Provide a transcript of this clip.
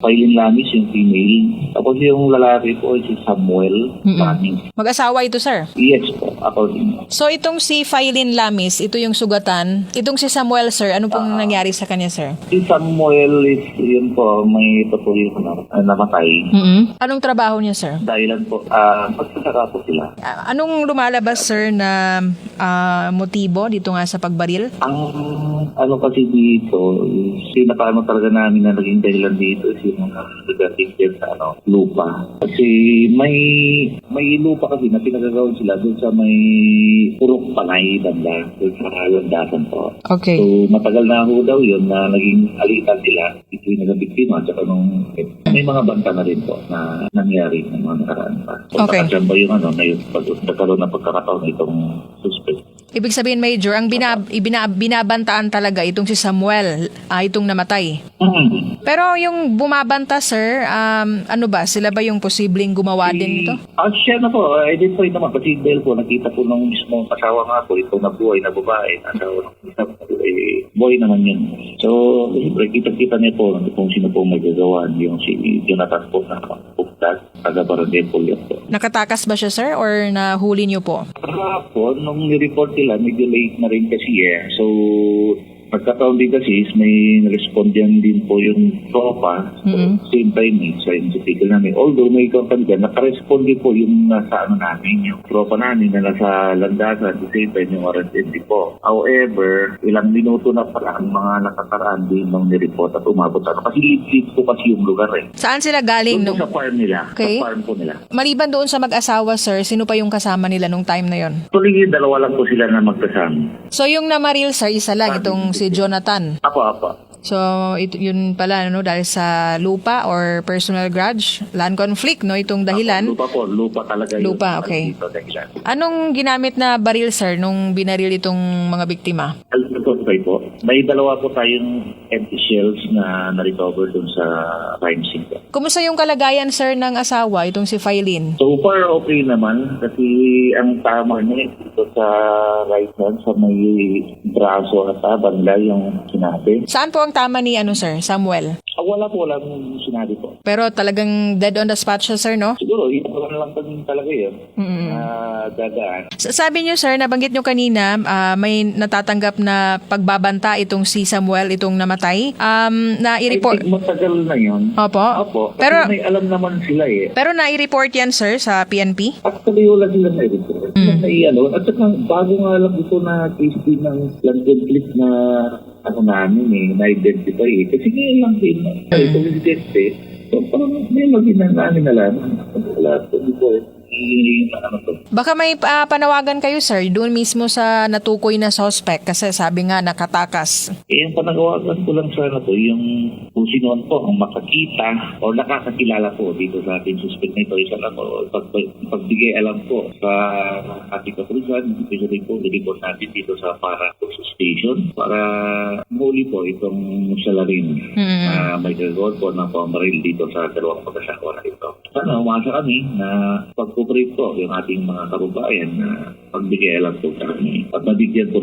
Pailin Lamis yung female. Tapos yung lalaki po ay si Samuel Mm-mm. Lamis. Mag-asawa ito, sir. Yes po, ako din. So, itong si Phylline Lamis, ito yung sugatan. Itong si Samuel, sir, ano pong nangyari sa kanya, sir? Si Samuel is, yun po, may patuloy na uh, namatay. mm Anong trabaho niya, sir? Dahilan po, ah, magsasaka po sila. Ah, anong lumalabas, sir, na ah, motibo dito nga sa pagbaril? Ang ano kasi dito, is pinakaano talaga namin na naging dahilan dito is yung mga regarding din sa ano, lupa. Kasi may may lupa kasi na pinagagawan sila doon sa may purok panay banda, sa landasan po. Okay. So matagal na ho daw yun na naging alitan sila between ng biktima at saka nung may mga banta na rin po na nangyari ng mga nakaraan pa. So Okay. nakachamba yung ano na yung pag nagkaroon ng pagkakataon itong suspect. Ibig sabihin, Major, ang binab- ibina- binabantaan talaga itong si Samuel, ah, itong namatay. Hmm. Pero yung bumabanta, sir, um, ano ba? Sila ba yung posibleng gumawa din ito? Ah, siya na po, identify naman kasi dahil po nakita po nung mismo asawa nga po, itong nabuhay na babae, asawa ng isa po, eh, boy naman yun. So, siyempre, kita-kita niya po kung sino po magagawa yung si Jonathan po na pugtas, taga Barangay Pulyat po. Nakatakas ba siya, sir, or nahuli niyo po? Kahapon, nung ni-report nila, medyo late na rin kasi eh. So, pagkataon din kasi is may respondan din po yung tropa. Mhm. Same time eh, sa investigator namin. Although may company dyan, nakarespond din po yung nasa ano namin, yung tropa namin na nasa landasan. At the same time, yung warranted din po. However, ilang minuto na pala ang mga nakakaraan din nung ni-report at umabot ano. Kasi lead po kasi yung lugar eh. Saan sila galing? Doon po sa farm nila. Okay. Sa farm po nila. Maliban doon sa mag-asawa, sir, sino pa yung kasama nila nung time na yon? Tuloy dalawa lang po sila na magkasama. So yung namaril, sir, isa lang, itong si Jonathan. Apo, apo. So, ito, yun pala, ano, dahil sa lupa or personal grudge, land conflict, no, itong dahilan. Lupa po, lupa talaga yun. Lupa, okay. Dito, dahilan. Anong ginamit na baril, sir, nung binaril itong mga biktima? Alam ko po, may dalawa po tayong empty shells na na-recover dun sa crime scene po. Kumusta yung kalagayan, sir, ng asawa, itong si Phylline? So far, okay naman kasi ang tama niya dito sa right hand sa may braso at banda yung sinabi. Saan po ang tama ni, ano, sir, Samuel? Ah, wala po, wala mong sinabi po. Pero talagang dead on the spot siya, sir, no? Siguro, ito lang kami talaga yun Mm-mm. na dadaan. S- Sabi niyo sir, nabanggit niyo kanina, ah, may natatanggap na pagbabanta itong si Samuel, itong namatay. Um, na I i-report. think matagal na yun. Opo. Opo, kasi Pero may alam naman sila eh. pero na-report yan sir sa PNP? Actually, wala sila na report. Mm. Na ano, at saka bago nga lang ito na case din ng land conflict na ano namin eh, na-identify eh. Kasi ngayon lang din, ay, Mm. kumisidente eh. So, parang may lagi na namin nalaman. Wala ito, di ko eh. Baka may ah, panawagan kayo sir doon mismo sa natukoy na suspect kasi sabi nga nakatakas. Eh, ang panawagan ko lang sana to, yung kung sino po ang makakita o nakakakilala po dito sa ating suspect na ito, isa lang po, pag, pag, pagbigay alam po sa ating kapulisan, especially po, report natin dito sa para station para muli po itong salarin Mm. na may gagawin po ng pamaril dito sa dalawang pagkasawa na ito. Sana umasa kami na pag-cooperate yung ating mga karubayan na pagbigay alam po kami. At nabigyan po